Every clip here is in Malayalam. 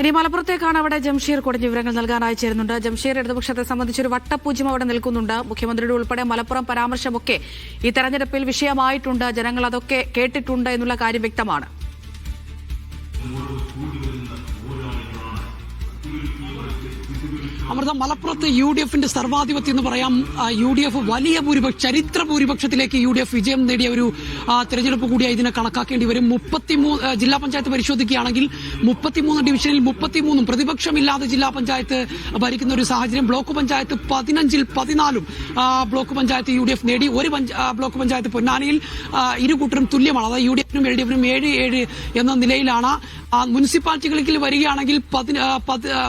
ഇനി മലപ്പുറത്തേക്കാണ് അവിടെ ജംഷീർ കൊടിഞ്ഞ വിവരങ്ങൾ നൽകാനായി ചേരുന്നുണ്ട്. ജംഷീർ ഇടതുപക്ഷത്തെ സംബന്ധിച്ച് ഒരു വട്ടപൂജ്യം അവിടെ നിൽക്കുന്നുണ്ട്. മുഖ്യമന്ത്രിയുടെ ഉൾപ്പെടെ മലപ്പുറം പരാമർശമൊക്കെ ഈ തെരഞ്ഞെടുപ്പിൽ വിഷയമായിട്ടുണ്ട്. ജനങ്ങൾ അതൊക്കെ കേട്ടിട്ടുണ്ട് എന്നുള്ള കാര്യം വ്യക്തമാണ്. അമൃത മലപ്പുറത്ത് യു ഡി എഫിന്റെ സർവാധിപത്യം എന്ന് പറയാം. യു ഡി എഫ് വലിയ ഭൂരിപക്ഷ ചരിത്ര ഭൂരിപക്ഷത്തിലേക്ക് യു ഡി എഫ് വിജയം നേടിയ ഒരു തെരഞ്ഞെടുപ്പ് കൂടിയായി ഇതിനെ കണക്കാക്കേണ്ടി വരും. മുപ്പത്തിമൂന്ന് ജില്ലാ പഞ്ചായത്ത് പരിശോധിക്കുകയാണെങ്കിൽ മുപ്പത്തിമൂന്ന് ഡിവിഷനിൽ മുപ്പത്തിമൂന്നും പ്രതിപക്ഷമില്ലാതെ ജില്ലാ പഞ്ചായത്ത് ഭരിക്കുന്ന ഒരു സാഹചര്യം ബ്ലോക്ക് പഞ്ചായത്ത് പതിനഞ്ചിൽ പതിനാലും block panchayat U D F നേടി ഒരു ബ്ലോക്ക് പഞ്ചായത്ത് പൊന്നാനിയിൽ ഇരു കൂട്ടരും തുല്യമാണ്. അതായത് യു ഡി എഫിനും എൽ ഡി എഫിനും ഏഴ് ഏഴ് എന്ന നിലയിലാണ്. മുനിസിപ്പാലിറ്റികളിൽ വരികയാണെങ്കിൽ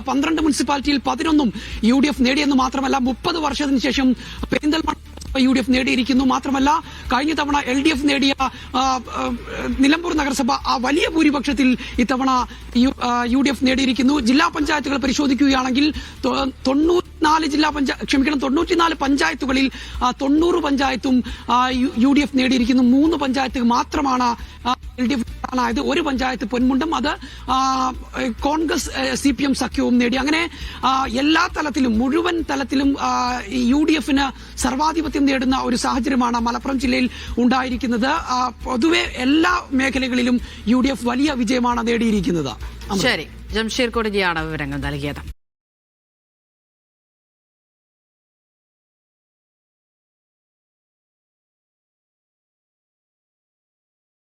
പന്ത്രണ്ട് മുനിസിപ്പാലിറ്റിയിൽ പതിനൊന്നും യു ഡി എഫ് നേടിയെന്ന് മാത്രമല്ല മുപ്പത് വർഷത്തിന് ശേഷം പെരിന്തൽമണ്ണ യു ഡി എഫ് നേടിയിരിക്കുന്നു മാത്രമല്ല കഴിഞ്ഞ തവണ എൽ ഡി എഫ് നേടിയ നിലമ്പൂർ നഗരസഭ ആ വലിയ ഭൂരിപക്ഷത്തിൽ ഇത്തവണ യു- ഡി എഫ് നേടിയിരിക്കുന്നു. ജില്ലാ പഞ്ചായത്തുകൾ പരിശോധിക്കുകയാണെങ്കിൽ തൊണ്ണൂറ്റിനാല് ജില്ലാ പഞ്ചായത്ത് ക്ഷമിക്കണം തൊണ്ണൂറ്റിനാല് പഞ്ചായത്തുകളിൽ തൊണ്ണൂറ് പഞ്ചായത്തും യു ഡി എഫ് നേടിയിരിക്കുന്നു. മൂന്ന് പഞ്ചായത്തുകൾ മാത്രമാണ് എൽ ഡി എഫ് ഒരു പഞ്ചായത്ത് പൊന്മുണ്ടും അത് കോൺഗ്രസ് സി പി എം സഖ്യവും നേടി. അങ്ങനെ എല്ലാ തലത്തിലും മുഴുവൻ തലത്തിലും യു ഡി എഫിന് സർവാധിപത്യം നേടുന്ന ഒരു സാഹചര്യമാണ് മലപ്പുറം ജില്ലയിൽ ഉണ്ടായിരിക്കുന്നത്. പൊതുവെ എല്ലാ മേഖലകളിലും യു വലിയ വിജയമാണ് നേടിയിരിക്കുന്നത്. ശരി. ജംഷീർ കൊടിഞ്ഞിയാണ് വിവരങ്ങൾ നൽകിയത്.